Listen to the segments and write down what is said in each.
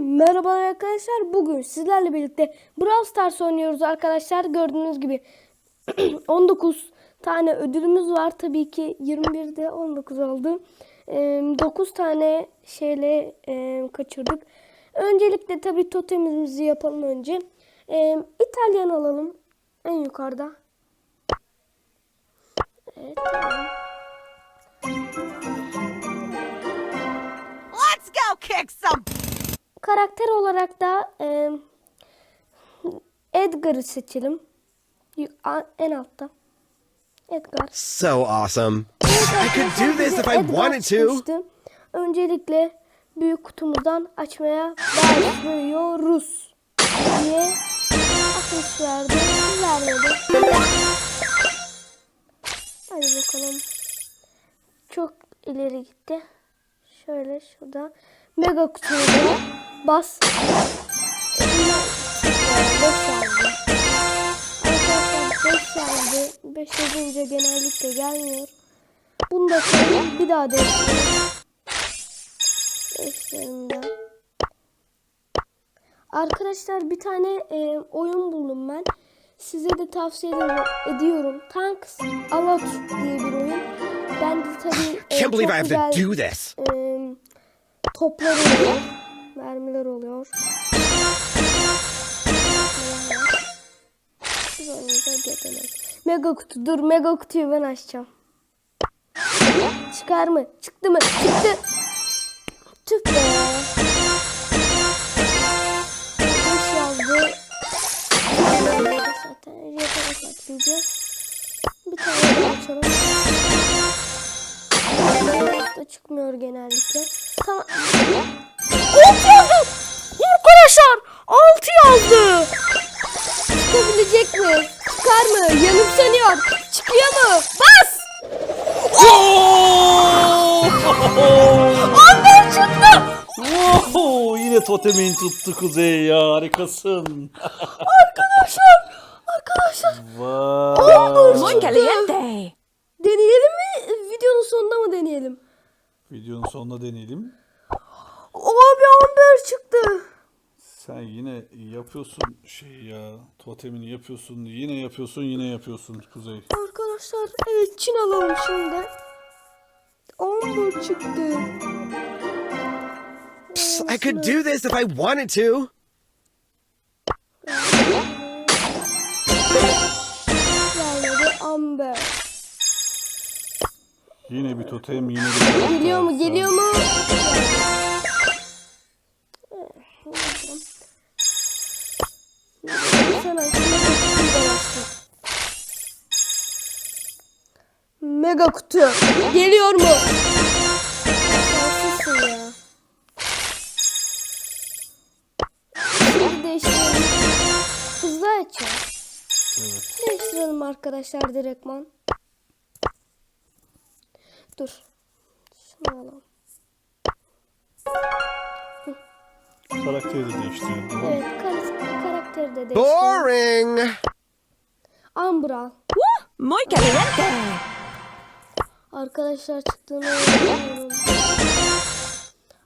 merhaba arkadaşlar. Bugün sizlerle birlikte Brawl Stars oynuyoruz arkadaşlar. Gördüğünüz gibi 19 tane ödülümüz var. Tabii ki 21'de 19 oldu. 9 tane şeyle e, kaçırdık. Öncelikle tabii totemimizi yapalım önce. E, İtalyan alalım. En yukarıda. Evet. Let's go kick some Karakter olarak da e, Edgar'ı seçelim. En altta. Edgar. So awesome. I could do this if I wanted to. Öncelikle büyük kutumuzdan açmaya başlıyoruz. Diye 60 verdi. Vermedi. Hadi bakalım. Çok ileri gitti. Şöyle şurada. Mega kutuya bas. 5 aldı. Arkadaşlar 5 geldi. 5 yazınca genellikle gelmiyor. Bunu da koyayım. Bir daha değiştirelim. Değiştirelim de. Arkadaşlar bir tane e, oyun buldum ben. Size de tavsiye ed- ediyorum. Tanks a lot diye bir oyun. Ben de tabii e, Can't believe I çok have to güzel do this. e, toplar oluyor. Mermiler oluyor. Mega kutu. Dur mega kutuyu ben açacağım. Çıkar mı? Çıktı mı? Çıktı. Tüh be. Beş yazdı. Zaten yeter saklayacağız. Bir tane daha açalım. Çıkmıyor genellikle. Tamam. 6 yazdı. Arkadaşlar 6 yazdı. Çıkabilecek mi? Çıkar mı? Yanıpsanıyor. Çıkıyor mu? Bas! Amber çıktı. Wow, yine totemin tuttu Kuzey ya harikasın. Arkadaşlar. Arkadaşlar. Vay. Muy caliente. Deneyelim mi? Videonun sonunda mı deneyelim? Videonun sonunda deneyelim. Abi Amber çıktı. Sen yine yapıyorsun şey ya. Totemini yapıyorsun, yine yapıyorsun, yine yapıyorsun Kuzey. Arkadaşlar evet Çin alalım şimdi. Amber çıktı. Psst, I could do this if I wanted to. Amber. Yine bir totem, yine bir totem. Geliyor mu? Geliyor mu? Mega kutu. Geliyor mu? Şanslısın ya. Şimdi değiştirelim. Hızlı açalım. Evet. Değiştirelim arkadaşlar direktman. Dur. Şunu alalım. Karakteri de değiştirelim. tamam mı? Evet kar- karakteri de değiştirelim. Boring. Ambral. Muy caliente. Arkadaşlar çıktığını öğreniyorum.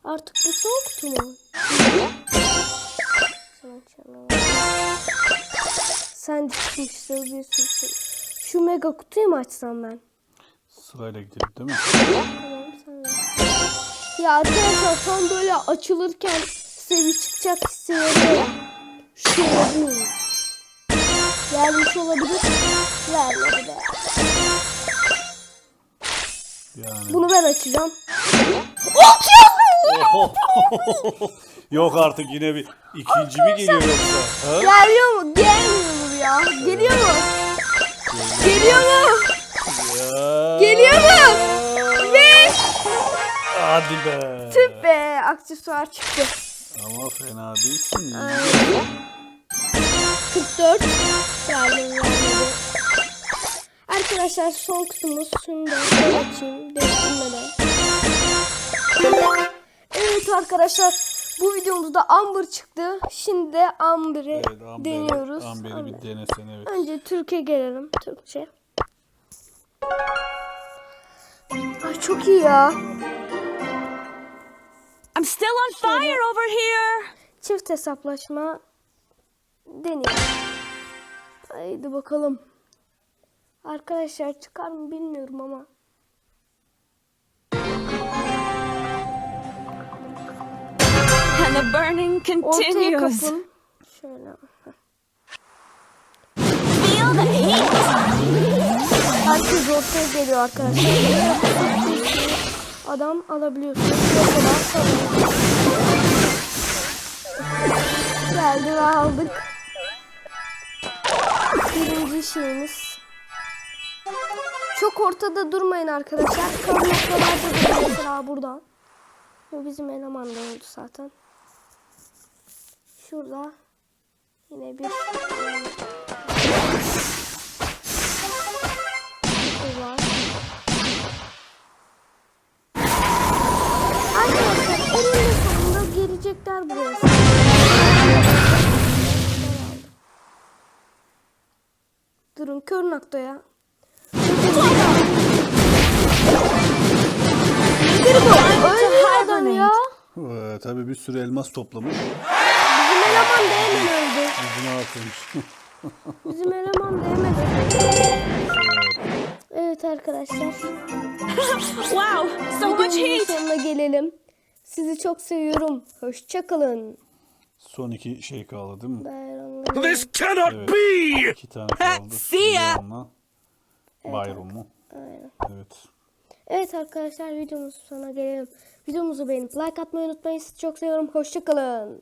Artık bu son kutu mu? Sen de çıkmıştır bir sürü şey. Şu mega kutuyu mu açsam ben? Sırayla gidelim değil mi? Tamam sen de. Ya arkadaşlar tam böyle açılırken size bir çıkacak hissi veriyor ya. Şöyle bu. Gelmiş olabilir. Vermedi be. Yani. Bunu ben açacağım. Yok artık yine bir ikinci mi geliyor yoksa? Ha? Geliyor mu? Gelmiyor ya? Geliyor mu? Geliyor mu? Ya. Geliyor mu? Ve Hadi be. tüp be aksesuar çıktı. Ama fena değilsin. 44 vermem vermedi. Arkadaşlar son kutumuz. Şunu da açayım. Değiştirmeden. Evet arkadaşlar. Bu videomuzda Amber çıktı. Şimdi de Amber'i Evet, Amber'i- deniyoruz. Amber'i Amber. bir denesen evet. Önce Türkiye gelelim. Türkçe. Ay çok iyi ya. I'm still on fire over here. çift hesaplaşma deneyelim. Haydi bakalım. Arkadaşlar çıkar mı bilmiyorum ama. And the burning Ortaya continues. kapın. Şöyle. Feel the heat. Herkes ortaya geliyor arkadaşlar. Adam. Mesela sana. Geldi ve aldık. Birinci şeyimiz. Çok ortada durmayın arkadaşlar. Kör noktalarda durun mesela buradan. Bu bizim eleman da oldu zaten. Şurada yine bir var. Arkadaşlar eninde sonunda gelecekler buraya. Durun kör noktaya. Tabii bir sürü elmas toplamış. Bizim eleman hemen öldü. Yüzüne atılmış. Bizim eleman öldü. Evet arkadaşlar. Wow, so much Videomuzun heat. sonuna gelelim. Sizi çok seviyorum. Hoşçakalın. Son iki şey kaldı değil mi? Bayramlar. This cannot be! İki tane kaldı. See ya. Leon'la Byron mu? Evet. Evet arkadaşlar videomuzun sonuna gelelim. Videomuzu beğenip like atmayı unutmayın. Sizi çok seviyorum. Hoşçakalın.